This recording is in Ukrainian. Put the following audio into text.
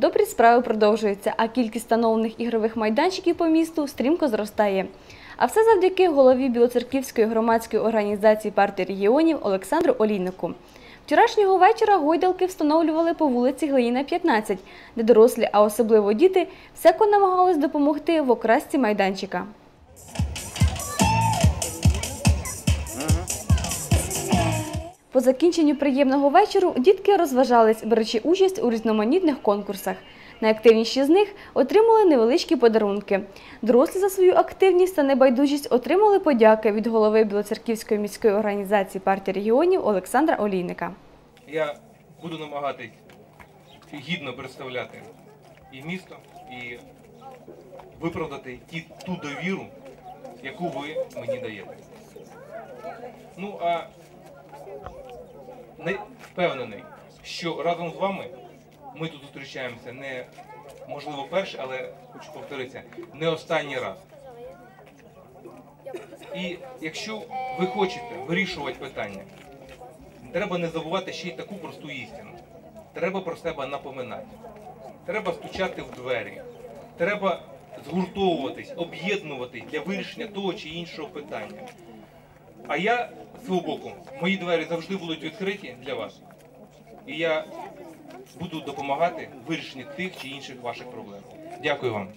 Добрі справи продовжуються, а кількість встановлених ігрових майданчиків по місту стрімко зростає. А все завдяки голові Білоцерківської громадської організації партії регіонів Олександру Олійнику. Вчорашнього вечора гойдалки встановлювали по вулиці Глиїна, 15, де дорослі, а особливо діти, всяко намагались допомогти в окрасці майданчика. По закінченню приємного вечору дітки розважались, беручи участь у різноманітних конкурсах. Найактивніші з них отримали невеличкі подарунки. Дорослі за свою активність та небайдужість отримали подяки від голови Білоцерківської міської організації партії регіонів Олександра Олійника. Я буду намагатись гідно представляти і місто, і виправдати ті, ту довіру, яку ви мені даєте. Ну а не впевнений, що разом з вами ми тут зустрічаємося не можливо перше, але хочу повторитися, не останній раз. І якщо ви хочете вирішувати питання, Треба не забувати ще й таку просту істину. Треба про себе напоминати. Треба стучати в двері. Треба згуртовуватись, об'єднуватись для вирішення того чи іншого питання. А я з свого боку, мої двері завжди будуть відкриті для вас. І я буду допомагати в тих чи інших ваших проблем. Дякую вам.